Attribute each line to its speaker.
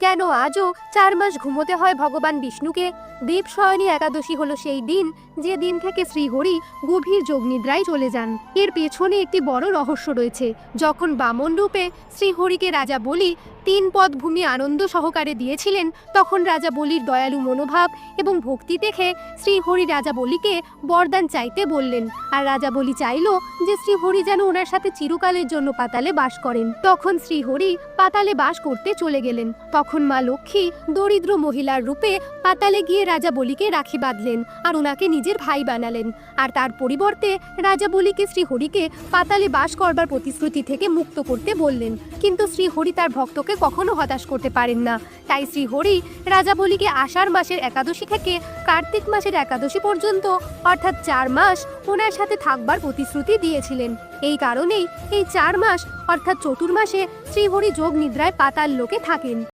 Speaker 1: কেন আজও চার মাস ঘুমোতে হয় ভগবান বিষ্ণুকে? দেবশয়নী একাদশী হলো সেই দিন, যে দিন থেকে শ্রীহরি গভীর যোগনিদ্রায় চলে যান। এর পেছনে একটি বড় রহস্য রয়েছে। যখন বামন রূপে শ্রীহরিকে রাজা বলি তিন পদ ভূমি আনন্দ সহকারে দিয়েছিলেন, তখন রাজা বলির দয়ালু মনোভাব এবং ভক্তি দেখে শ্রীহরি রাজা বলিকে বরদান চাইতে বললেন। আর রাজা বলি চাইলো যে শ্রীহরি যেন ওনার সাথে চিরকালের জন্য পাতালে বাস করেন। তখন শ্রীহরি পাতালে বাস করতে চলে গেলেন। তখন মা লক্ষ্মী দরিদ্র মহিলার রূপে পাতালে গিয়ে রাজা বলিকে রাখি বাঁধলেন আর ওনাকে নিজের ভাই বানালেন। আর তার পরিবর্তে রাজা বলিকে শ্রীহরিকে পাতালে বাস করবার প্রতিশ্রুতি থেকে মুক্ত করতে বললেন। কিন্তু শ্রীহরি তার ভক্তকে কখনো হতাশ করতে পারেন না। তাই শ্রীহরি রাজা বলিকে আষাঢ় মাসের একাদশী থেকে কার্তিক মাসের একাদশী পর্যন্ত, অর্থাৎ চার মাস, ওনার সাথে থাকবার প্রতিশ্রুতি দিয়েছিলেন। এই কারণেই এই চার মাস, অর্থাৎ চতুর্মাসে শ্রীহরি যোগ নিদ্রায় পাতাল লোকে থাকেন।